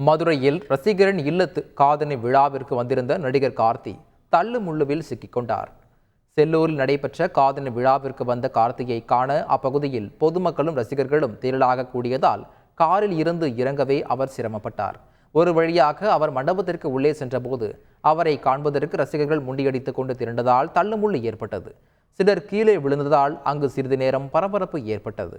மதுரையில் ரசிகரின் இல்லத்து காதணி விழாவிற்கு வந்திருந்த நடிகர் கார்த்தி தள்ளு முள்ளுவில் சிக்கிக்கொண்டார். செல்லூரில் நடைபெற்ற காதணி விழாவிற்கு வந்த கார்த்தியை காண அப்பகுதியில் பொதுமக்களும் ரசிகர்களும் திரளாக கூடியதால் காரில் இருந்து இறங்கவே அவர் சிரமப்பட்டார். ஒரு வழியாக அவர் மண்டபத்திற்கு உள்ளே சென்றபோது அவரை காண்பதற்கு ரசிகர்கள் முண்டியடித்துக் கொண்டு திரண்டதால் தள்ளுமுள்ளு ஏற்பட்டது. சிலர் கீழே விழுந்ததால் அங்கு சிறிது நேரம் பரபரப்பு ஏற்பட்டது.